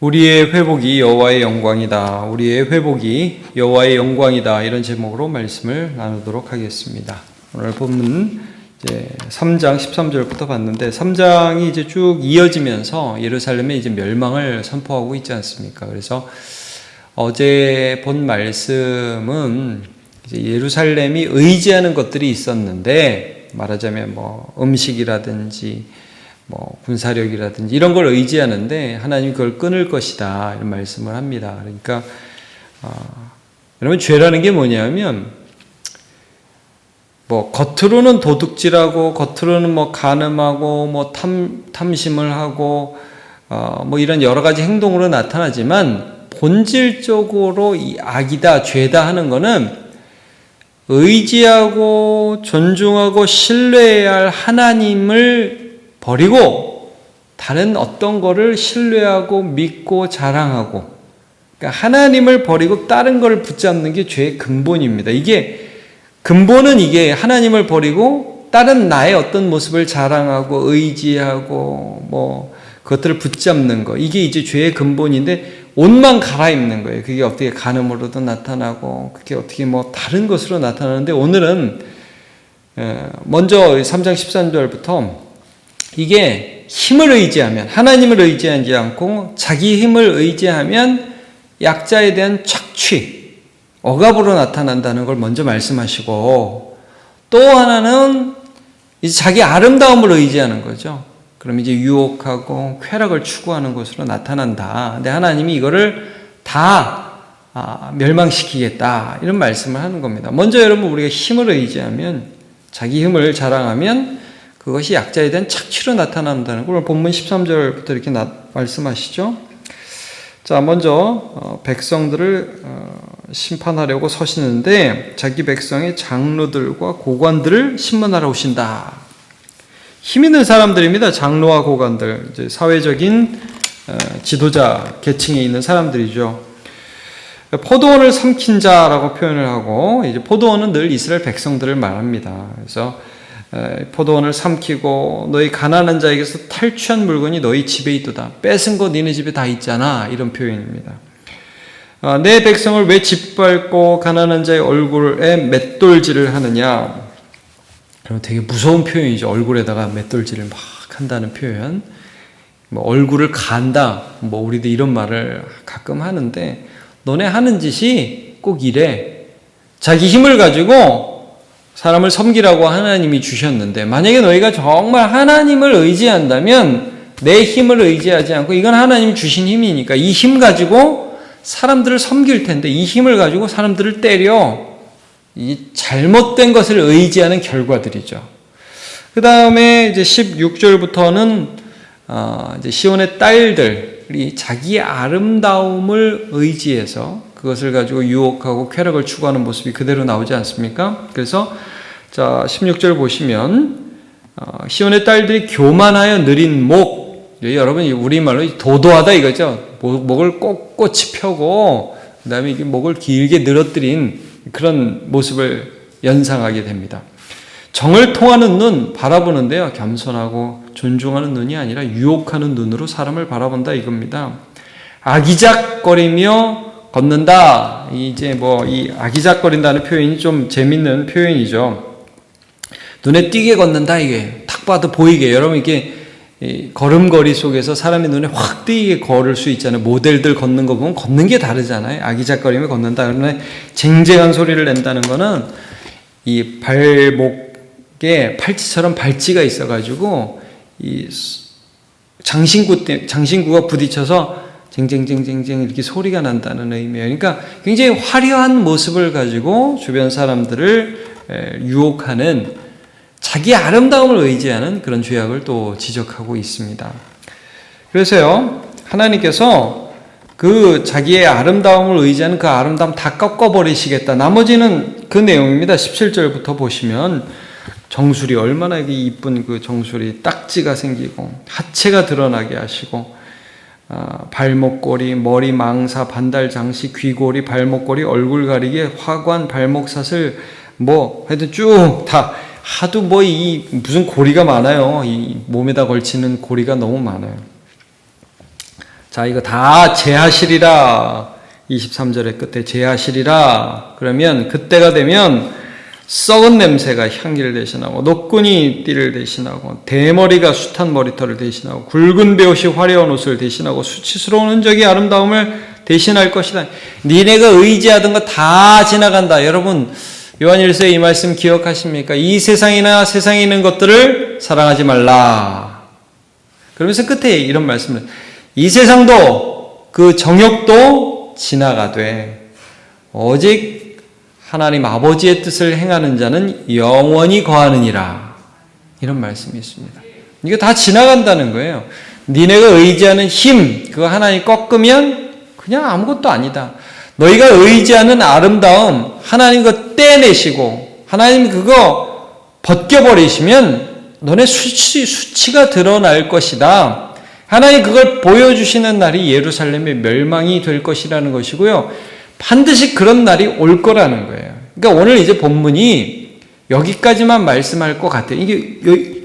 우리의 회복이 여호와의 영광이다. 우리의 회복이 여호와의 영광이다. 이런 제목으로 말씀을 나누도록 하겠습니다. 오늘 본문 이제 3장 13절부터 봤는데 3장이 이제 쭉 이어지면서 예루살렘의 이제 멸망을 선포하고 있지 않습니까? 그래서 어제 본 말씀은 예루살렘이 의지하는 것들이 있었는데 말하자면 뭐 음식이라든지 뭐 군사력이라든지 이런 걸 의지하는데 하나님 그걸 끊을 것이다 이런 말씀을 합니다. 그러니까 어, 여러분 죄라는 게 뭐냐면 뭐 겉으로는 도둑질하고 겉으로는 뭐 간음하고 뭐 탐, 탐심을 하고 어, 뭐 이런 여러 가지 행동으로 나타나지만 본질적으로 이 악이다 죄다 하는 거는 의지하고 존중하고 신뢰해야 할 하나님을 버리고 다른 어떤 거를 신뢰하고 믿고 자랑하고 그러니까 하나님을 버리고 다른 거를 붙잡는 게 죄의 근본입니다. 이게 근본은 이게 하나님을 버리고 다른 나의 어떤 모습을 자랑하고 의지하고 뭐 그것들을 붙잡는 거 이게 이제 죄의 근본인데 옷만 갈아입는 거예요. 그게 어떻게 간음으로도 나타나고 그게 어떻게 뭐 다른 것으로 나타나는데 오늘은 먼저 3장 13절부터 이게 힘을 의지하면 하나님을 의지하지 않고 자기 힘을 의지하면 약자에 대한 착취, 억압으로 나타난다는 걸 먼저 말씀하시고 또 하나는 이제 자기 아름다움을 의지하는 거죠. 그럼 이제 유혹하고 쾌락을 추구하는 것으로 나타난다. 근데 하나님이 이거를 다 아, 멸망시키겠다. 이런 말씀을 하는 겁니다. 먼저 여러분 우리가 힘을 의지하면 자기 힘을 자랑하면 그것이 약자에 대한 착취로 나타난다는 걸 본문 13절부터 이렇게 나, 말씀하시죠. 자, 먼저 어, 백성들을 어, 심판하려고 서시는데 자기 백성의 장로들과 고관들을 신문하러 오신다. 힘 있는 사람들입니다. 장로와 고관들, 이제 사회적인 어, 지도자 계층에 있는 사람들이죠. 포도원을 삼킨 자라고 표현을 하고 이제 포도원은 늘 이스라엘 백성들을 말합니다. 그래서 포도원을 삼키고 너희 가난한 자에게서 탈취한 물건이 너희 집에 있도다. 뺏은 거 니네 집에 다 있잖아. 이런 표현입니다. 아, 내 백성을 왜 짓밟고 가난한 자의 얼굴에 맷돌질을 하느냐? 그럼 되게 무서운 표현이죠. 얼굴에다가 맷돌질을 막 한다는 표현. 뭐 얼굴을 간다. 뭐 우리도 이런 말을 가끔 하는데 너네 하는 짓이 꼭 이래. 자기 힘을 가지고 사람을 섬기라고 하나님이 주셨는데 만약에 너희가 정말 하나님을 의지한다면 내 힘을 의지하지 않고 이건 하나님 주신 힘이니까 이 힘 가지고 사람들을 섬길 텐데 이 힘을 가지고 사람들을 때려 이 잘못된 것을 의지하는 결과들이죠. 그 다음에 이제 16절부터는 어 이제 시온의 딸들이 자기 아름다움을 의지해서 그것을 가지고 유혹하고 쾌락을 추구하는 모습이 그대로 나오지 않습니까? 그래서 자 16절 보시면 어, 시온의 딸들이 교만하여 느린 목 여러분 우리말로 도도하다 이거죠. 목 을 꼿꼿이 펴고 그다음에 목을 길게 늘어뜨린 그런 모습을 연상하게 됩니다. 정을 통하는 눈 바라보는데요. 겸손하고 존중하는 눈이 아니라 유혹하는 눈으로 사람을 바라본다 이겁니다. 아기작거리며 걷는다. 이제 뭐 이 아기작거린다는 표현이 좀 재밌는 표현이죠. 눈에 띄게 걷는다 이게 딱 봐도 보이게 여러분 이게 걸음걸이 속에서 사람의 눈에 확 띄게 걸을 수 있잖아요. 모델들 걷는 거 보면 걷는 게 다르잖아요. 아기작거리며 걷는다. 그러면 쟁쟁한 소리를 낸다는 거는 이 발목에 팔찌처럼 발찌가 있어가지고 이 장신구 때 장신구가 부딪혀서 쟁쟁쟁쟁쟁 이렇게 소리가 난다는 의미예요. 그러니까 굉장히 화려한 모습을 가지고 주변 사람들을 유혹하는 자기 아름다움을 의지하는 그런 죄악을 또 지적하고 있습니다. 그래서요, 하나님께서 그 자기의 아름다움을 의지하는 그 아름다움 다 꺾어버리시겠다. 나머지는 그 내용입니다. 17절부터 보시면 정수리 얼마나 이쁜 그 정수리 딱지가 생기고 하체가 드러나게 하시고 아, 발목걸이, 머리 망사, 반달 장식, 귀걸이, 발목걸이, 얼굴 가리개, 화관, 발목사슬 뭐 하여튼 쭉 다 하도 뭐 이 무슨 고리가 많아요. 이 몸에다 걸치는 고리가 너무 많아요. 자, 이거 다 제하시리라. 23절의 끝에 제하시리라. 그러면 그때가 되면 썩은 냄새가 향기를 대신하고 노끈이 띠를 대신하고 대머리가 숱한 머리털을 대신하고 굵은 배옷이 화려한 옷을 대신하고 수치스러운 흔적이 아름다움을 대신할 것이다. 니네가 의지하던 거 다 지나간다. 여러분 요한일서의 이 말씀 기억하십니까? 이 세상이나 세상에 있는 것들을 사랑하지 말라. 그러면서 끝에 이런 말씀을 이 세상도 그 정욕도 지나가되 오직 하나님 아버지의 뜻을 행하는 자는 영원히 거하느니라. 이런 말씀이 있습니다. 이거 다 지나간다는 거예요. 니네가 의지하는 힘, 그거 하나님 꺾으면 그냥 아무것도 아니다. 너희가 의지하는 아름다움, 하나님 그거 떼내시고, 하나님 그거 벗겨버리시면 너네 수치, 수치가 드러날 것이다. 하나님 그걸 보여주시는 날이 예루살렘의 멸망이 될 것이라는 것이고요. 반드시 그런 날이 올 거라는 거예요. 그러니까 오늘 이제 본문이 여기까지만 말씀할 것 같아요. 이게 여-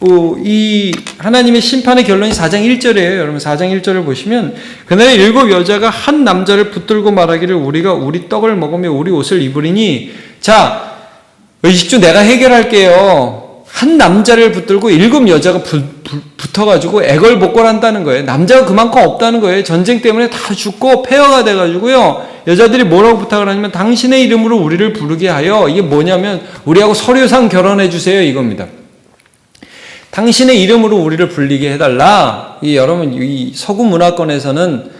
어, 이 하나님의 심판의 결론이 4장 1절이에요. 여러분 4장 1절을 보시면 그날에 일곱 여자가 한 남자를 붙들고 말하기를 우리가 우리 떡을 먹으며 우리 옷을 입으리니 자 의식주 내가 해결할게요. 한 남자를 붙들고 일곱 여자가 붙, 어가지고 애걸복걸한다는 거예요. 남자가 그만큼 없다는 거예요. 전쟁 때문에 다 죽고 폐허가 돼가지고요. 여자들이 뭐라고 부탁을 하냐면 당신의 이름으로 우리를 부르게 하여 이게 뭐냐면 우리하고 서류상 결혼해 주세요 이겁니다. 당신의 이름으로 우리를 불리게 해달라. 이 여러분 이 서구 문화권에서는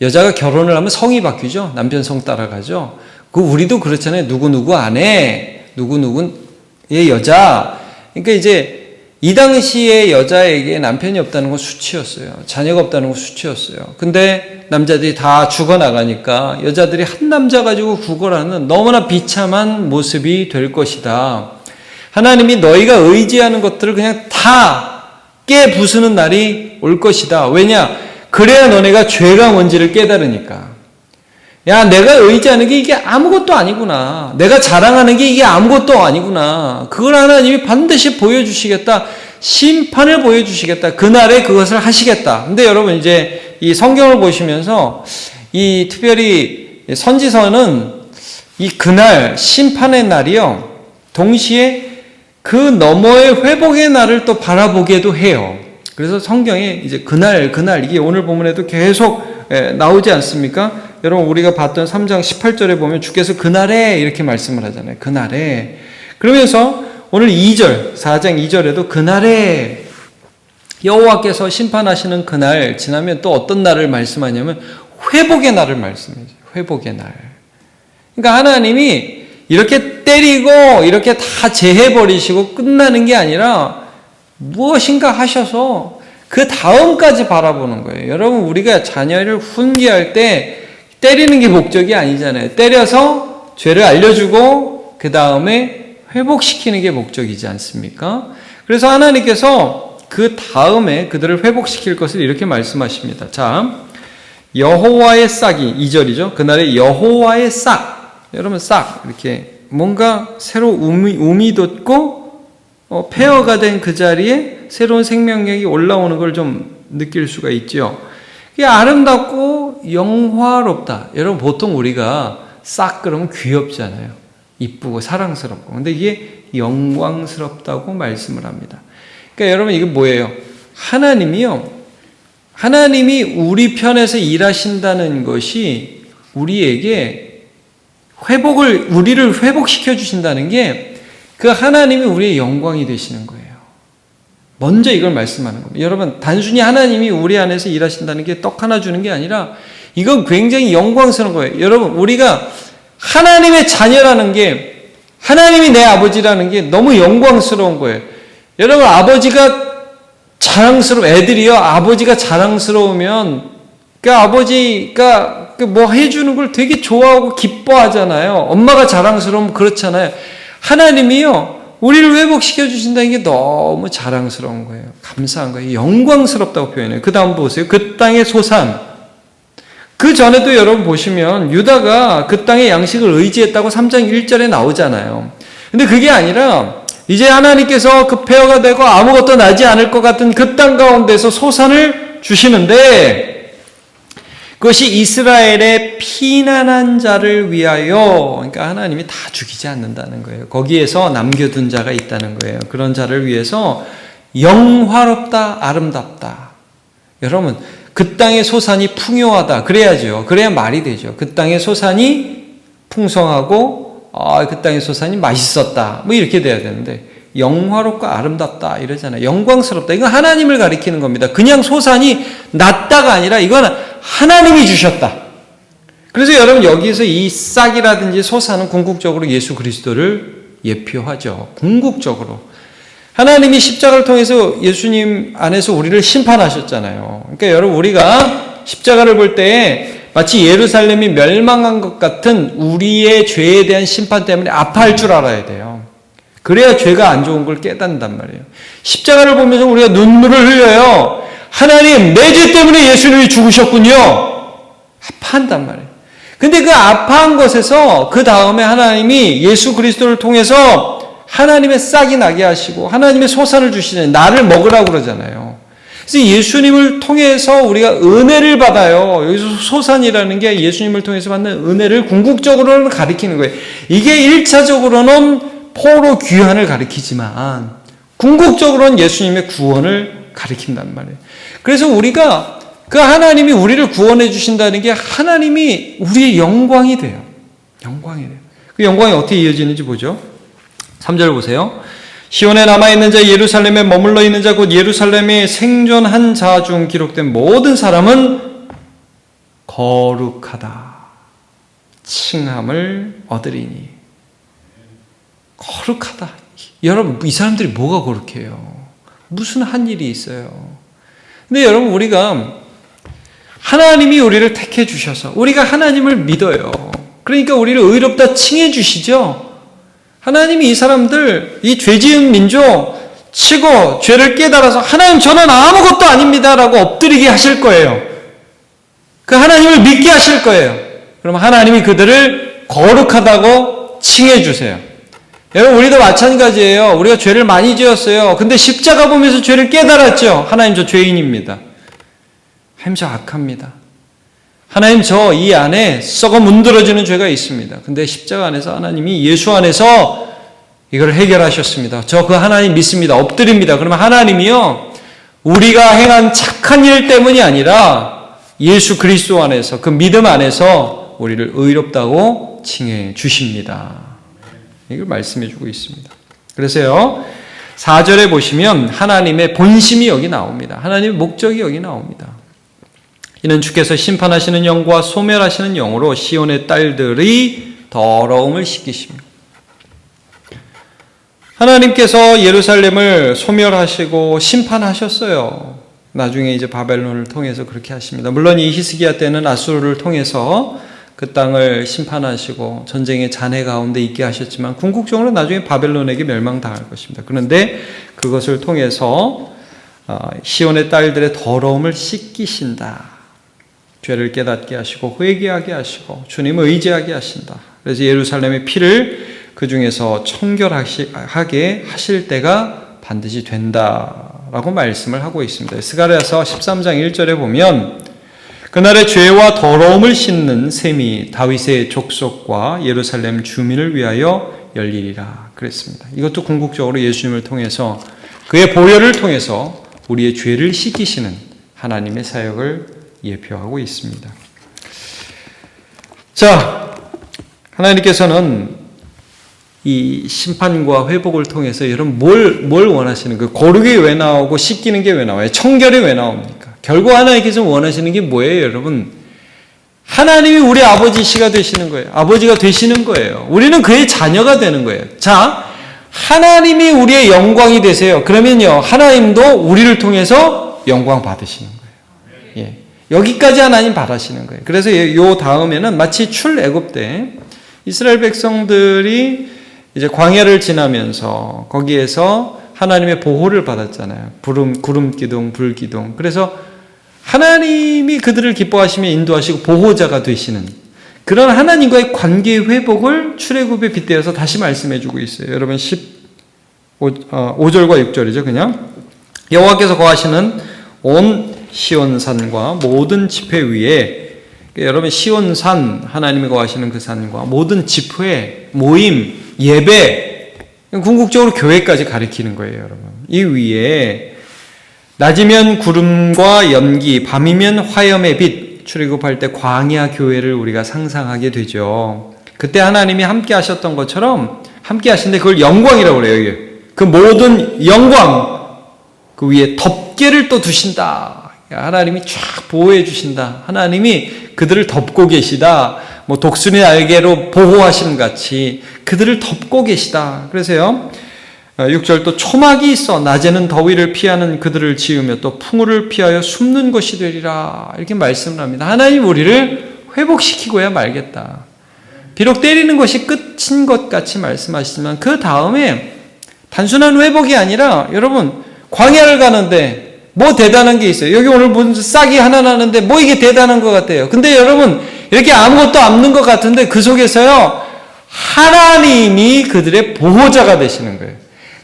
여자가 결혼을 하면 성이 바뀌죠. 남편 성 따라가죠. 그 우리도 그렇잖아요. 누구 누구 아내, 누구 누구의 여자. 그러니까 이제 이 당시에 여자에게 남편이 없다는 건 수치였어요. 자녀가 없다는 건 수치였어요. 근데 남자들이 다 죽어나가니까 여자들이 한 남자 가지고 구걸하는 너무나 비참한 모습이 될 것이다. 하나님이 너희가 의지하는 것들을 그냥 다 깨 부수는 날이 올 것이다. 왜냐? 그래야 너네가 죄가 뭔지를 깨달으니까. 야, 내가 의지하는 게 이게 아무것도 아니구나. 내가 자랑하는 게 이게 아무것도 아니구나. 그걸 하나님이 반드시 보여주시겠다. 심판을 보여주시겠다. 그날에 그것을 하시겠다. 근데 여러분, 이제 이 성경을 보시면서 이 특별히 선지서는 이 그날, 심판의 날이요. 동시에 그 너머의 회복의 날을 또 바라보게도 해요. 그래서 성경에 이제 그날, 그날, 이게 오늘 본문에도 계속 예, 나오지 않습니까? 여러분, 우리가 봤던 3장 18절에 보면 주께서 그날에 이렇게 말씀을 하잖아요. 그날에. 그러면서 오늘 2절, 4장 2절에도 그날에 여호와께서 심판하시는 그날 지나면 또 어떤 날을 말씀하냐면 회복의 날을 말씀해요. 회복의 날. 그러니까 하나님이 이렇게 때리고 이렇게 다 제해 버리시고 끝나는 게 아니라 무엇인가 하셔서 그 다음까지 바라보는 거예요. 여러분, 우리가 자녀를 훈계할 때 때리는 게 목적이 아니잖아요. 때려서 죄를 알려주고 그 다음에 회복시키는 게 목적이지 않습니까? 그래서 하나님께서 그 다음에 그들을 회복시킬 것을 이렇게 말씀하십니다. 자, 여호와의 싹이 2절이죠. 그날에 여호와의 싹. 여러분 싹 이렇게 뭔가 새로 우미, 우미 돋고 어, 폐허가 된 그 자리에 새로운 생명력이 올라오는 걸 좀 느낄 수가 있죠. 이게 아름답고 영화롭다. 여러분 보통 우리가 싹 그러면 귀엽잖아요. 이쁘고 사랑스럽고. 근데 이게 영광스럽다고 말씀을 합니다. 그러니까 여러분 이게 뭐예요? 하나님이요. 하나님이 우리 편에서 일하신다는 것이 우리에게 회복을 우리를 회복시켜 주신다는 게 그 하나님이 우리의 영광이 되시는 거예요. 먼저 이걸 말씀하는 겁니다. 여러분 단순히 하나님이 우리 안에서 일하신다는 게 떡 하나 주는 게 아니라 이건 굉장히 영광스러운 거예요. 여러분 우리가 하나님의 자녀라는 게 하나님이 내 아버지라는 게 너무 영광스러운 거예요. 여러분 아버지가 자랑스러워 애들이요 아버지가 자랑스러우면 그 아버지가 그뭐 해주는 걸 되게 좋아하고 기뻐하잖아요. 엄마가 자랑스러우면 그렇잖아요. 하나님이요 우리를 회복시켜 주신다는 게 너무 자랑스러운 거예요. 감사한 거예요. 영광스럽다고 표현해요. 그 다음 보세요. 그 땅의 소산. 그 전에도 여러분 보시면 유다가 그 땅의 양식을 의지했다고 3장 1절에 나오잖아요. 근데 그게 아니라 이제 하나님께서 그 폐허가 되고 아무것도 나지 않을 것 같은 그 땅 가운데서 소산을 주시는데 그것이 이스라엘의 피난한 자를 위하여, 그러니까 하나님이 다 죽이지 않는다는 거예요. 거기에서 남겨둔 자가 있다는 거예요. 그런 자를 위해서 영화롭다, 아름답다. 여러분, 그 땅의 소산이 풍요하다. 그래야죠. 그래야 말이 되죠. 그 땅의 소산이 풍성하고, 아, 그 땅의 소산이 맛있었다. 뭐 이렇게 돼야 되는데, 영화롭고 아름답다. 이러잖아요. 영광스럽다. 이건 하나님을 가리키는 겁니다. 그냥 소산이 낮다가 아니라 이건 하나님이 주셨다. 그래서 여러분 여기서 이 싹이라든지 소산은 궁극적으로 예수 그리스도를 예표하죠. 궁극적으로. 하나님이 십자가를 통해서 예수님 안에서 우리를 심판하셨잖아요. 그러니까 여러분 우리가 십자가를 볼 때 마치 예루살렘이 멸망한 것 같은 우리의 죄에 대한 심판 때문에 아파할 줄 알아야 돼요. 그래야 죄가 안 좋은 걸 깨닫는단 말이에요. 십자가를 보면서 우리가 눈물을 흘려요. 하나님, 내 죄 때문에 예수님이 죽으셨군요. 아파한단 말이에요. 근데 그 아파한 것에서 그 다음에 하나님이 예수 그리스도를 통해서 하나님의 싹이 나게 하시고 하나님의 소산을 주시잖아요. 나를 먹으라고 그러잖아요. 그래서 예수님을 통해서 우리가 은혜를 받아요. 여기서 소산이라는 게 예수님을 통해서 받는 은혜를 궁극적으로는 가리키는 거예요. 이게 1차적으로는 포로 귀환을 가리키지만 궁극적으로는 예수님의 구원을 가리킨단 말이에요. 그래서 우리가 그 하나님이 우리를 구원해 주신다는 게 하나님이 우리의 영광이 돼요. 영광이 돼요. 그 영광이 어떻게 이어지는지 보죠. 3절 보세요. 시온에 남아있는 자, 예루살렘에 머물러 있는 자, 곧 예루살렘에 생존한 자 중 기록된 모든 사람은 거룩하다. 칭함을 얻으리니. 거룩하다. 여러분, 이 사람들이 뭐가 거룩해요? 무슨 한 일이 있어요? 근데 여러분, 우리가 하나님이 우리를 택해 주셔서 우리가 하나님을 믿어요. 그러니까 우리를 의롭다 칭해 주시죠. 하나님이 이 사람들, 이 죄지은 민족 치고 죄를 깨달아서 하나님 저는 아무것도 아닙니다라고 엎드리게 하실 거예요. 그 하나님을 믿게 하실 거예요. 그럼 하나님이 그들을 거룩하다고 칭해 주세요. 여러분 우리도 마찬가지예요. 우리가 죄를 많이 지었어요. 근데 십자가 보면서 죄를 깨달았죠. 하나님 저 죄인입니다. 하나님 저 악합니다. 하나님 저 이 안에 썩어 문드러지는 죄가 있습니다. 근데 십자가 안에서 하나님이 예수 안에서 이걸 해결하셨습니다. 저 그 하나님 믿습니다. 엎드립니다. 그러면 하나님이요. 우리가 행한 착한 일 때문이 아니라 예수 그리스도 안에서 그 믿음 안에서 우리를 의롭다고 칭해 주십니다. 이걸 말씀해 주고 있습니다. 그래서요. 4절에 보시면 하나님의 본심이 여기 나옵니다. 하나님의 목적이 여기 나옵니다. 이는 주께서 심판하시는 영과 소멸하시는 영으로 시온의 딸들의 더러움을 씻기십니다. 하나님께서 예루살렘을 소멸하시고 심판하셨어요. 나중에 이제 바벨론을 통해서 그렇게 하십니다. 물론 이 히스기야 때는 아수르를 통해서 그 땅을 심판하시고 전쟁의 잔해 가운데 있게 하셨지만 궁극적으로 나중에 바벨론에게 멸망당할 것입니다. 그런데 그것을 통해서 어, 시온의 딸들의 더러움을 씻기신다. 죄를 깨닫게 하시고 회개하게 하시고 주님을 의지하게 하신다. 그래서 예루살렘의 피를 그 중에서 청결하게 하실 때가 반드시 된다라고 말씀을 하고 있습니다. 스가랴서 13장 1절에 보면 그날의 죄와 더러움을 씻는 셈이 다윗의 족속과 예루살렘 주민을 위하여 열리리라 그랬습니다. 이것도 궁극적으로 예수님을 통해서 그의 보혈을 통해서 우리의 죄를 씻기시는 하나님의 사역을 예표하고 있습니다. 자, 하나님께서는 이 심판과 회복을 통해서 여러분 뭘, 뭘 원하시는 그 거룩이 왜 나오고 씻기는 게 왜 나와요? 청결이 왜 나옵니까? 결국 하나님께서 원하시는 게 뭐예요, 여러분? 하나님이 우리 아버지시가 되시는 거예요. 아버지가 되시는 거예요. 우리는 그의 자녀가 되는 거예요. 자, 하나님이 우리의 영광이 되세요. 그러면요, 하나님도 우리를 통해서 영광 받으시는 거예요. 예. 여기까지 하나님 바라시는 거예요. 그래서 요 다음에는 마치 출애굽 때 이스라엘 백성들이 이제 광야를 지나면서 거기에서 하나님의 보호를 받았잖아요. 구름, 구름 기둥, 불 기둥. 그래서 하나님이 그들을 기뻐하시며 인도하시고 보호자가 되시는 그런 하나님과의 관계 회복을 출애굽에 빗대어서 다시 말씀해 주고 있어요. 여러분 15, 어, 5절과 6절이죠. 그냥 여호와께서 거하시는 온 시온산과 모든 지폐 위에 여러분 시온산 하나님이 거하시는 그 산과 모든 집회, 모임, 예배 궁극적으로 교회까지 가리키는 거예요, 여러분. 이 위에 낮이면 구름과 연기, 밤이면 화염의 빛 출애굽할 때 광야 교회를 우리가 상상하게 되죠. 그때 하나님이 함께 하셨던 것처럼 함께 하신데 그걸 영광이라고 그래요. 이게. 그 모든 영광 그 위에 덮개를 또 두신다. 하나님이 쫙 보호해 주신다. 하나님이 그들을 덮고 계시다. 뭐 독수리 날개로 보호하시는 같이 그들을 덮고 계시다. 그래서요. 6절 또 초막이 있어 낮에는 더위를 피하는 그들을 지으며 또 풍우를 피하여 숨는 것이 되리라 이렇게 말씀을 합니다. 하나님 우리를 회복시키고야 말겠다. 비록 때리는 것이 끝인 것 같이 말씀하시지만 그 다음에 단순한 회복이 아니라 여러분 광야를 가는데 뭐 대단한 게 있어요. 여기 오늘 싹이 하나 나는데 뭐 이게 대단한 것 같아요. 근데 여러분 이렇게 아무것도 없는 것 같은데 그 속에서요 하나님이 그들의 보호자가 되시는 거예요.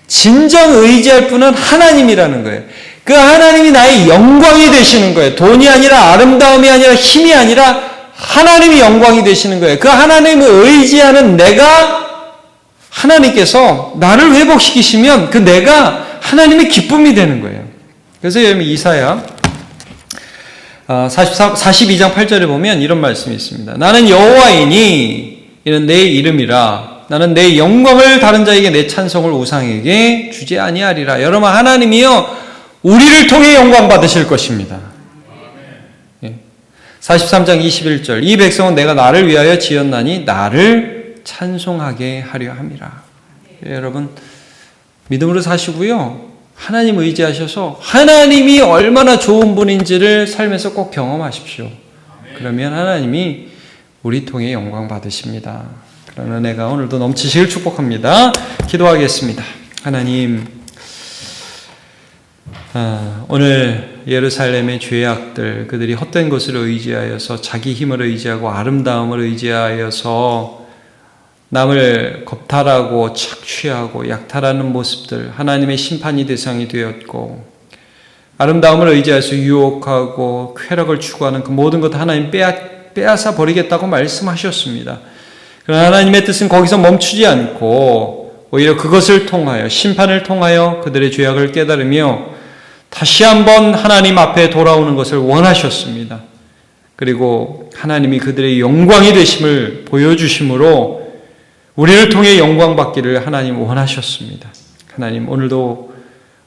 진정 의지할 분은 하나님이라는 거예요. 그 하나님이 나의 영광이 되시는 거예요. 돈이 아니라 아름다움이 아니라 힘이 아니라 하나님이 영광이 되시는 거예요. 그 하나님을 의지하는 내가 하나님께서 나를 회복시키시면 그 내가 하나님의 기쁨이 되는 거예요. 그래서 여러분 이사야 44, 42장 8절에 보면 이런 말씀이 있습니다. 나는 여호와이니 이는 내 이름이라 나는 내 영광을 다른 자에게 내 찬송을 우상에게 주지 아니하리라. 여러분 하나님이요 우리를 통해 영광 받으실 것입니다. 43장 21절 이 백성은 내가 나를 위하여 지었나니 나를 찬송하게 하려 함이라. 예, 여러분 믿음으로 사시고요. 하나님 의지하셔서 하나님이 얼마나 좋은 분인지를 삶에서 꼭 경험하십시오. 그러면 하나님이 우리 통해 영광 받으십니다. 그런 은혜가 오늘도 넘치시길 축복합니다. 기도하겠습니다. 하나님, 아, 오늘 예루살렘의 죄악들, 그들이 헛된 것을 의지하여서 자기 힘을 의지하고 아름다움을 의지하여서 남을 겁탈하고 착취하고 약탈하는 모습들, 하나님의 심판이 대상이 되었고, 아름다움을 의지해서 유혹하고 쾌락을 추구하는 그 모든 것 하나님 빼앗, 빼앗아 버리겠다고 말씀하셨습니다. 그러나 하나님의 뜻은 거기서 멈추지 않고 오히려 그것을 통하여 심판을 통하여 그들의 죄악을 깨달으며 다시 한번 하나님 앞에 돌아오는 것을 원하셨습니다. 그리고 하나님이 그들의 영광이 되심을 보여주심으로 우리를 통해 영광 받기를 하나님 원하셨습니다. 하나님 오늘도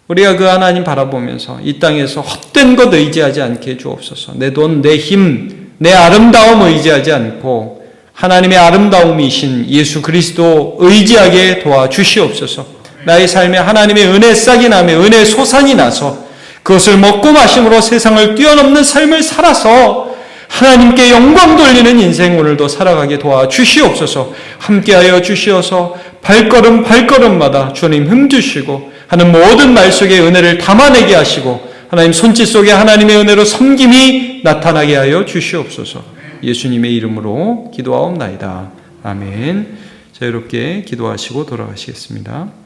우리가 그 하나님 바라보면서 이 땅에서 헛된 것 의지하지 않게 주옵소서. 내 돈, 내 힘, 내 아름다움 의지하지 않고 하나님의 아름다움이신 예수 그리스도 의지하게 도와주시옵소서. 나의 삶에 하나님의 은혜 싹이 나며 은혜 소산이 나서 그것을 먹고 마심으로 세상을 뛰어넘는 삶을 살아서 하나님께 영광 돌리는 인생 오늘도 살아가게 도와주시옵소서. 함께하여 주시어서 발걸음 발걸음마다 주님 힘주시고 하는 모든 말 속에 은혜를 담아내게 하시고 하나님 손짓 속에 하나님의 은혜로 섬김이 나타나게 하여 주시옵소서. 예수님의 이름으로 기도하옵나이다. 아멘. 자유롭게 기도하시고 돌아가시겠습니다.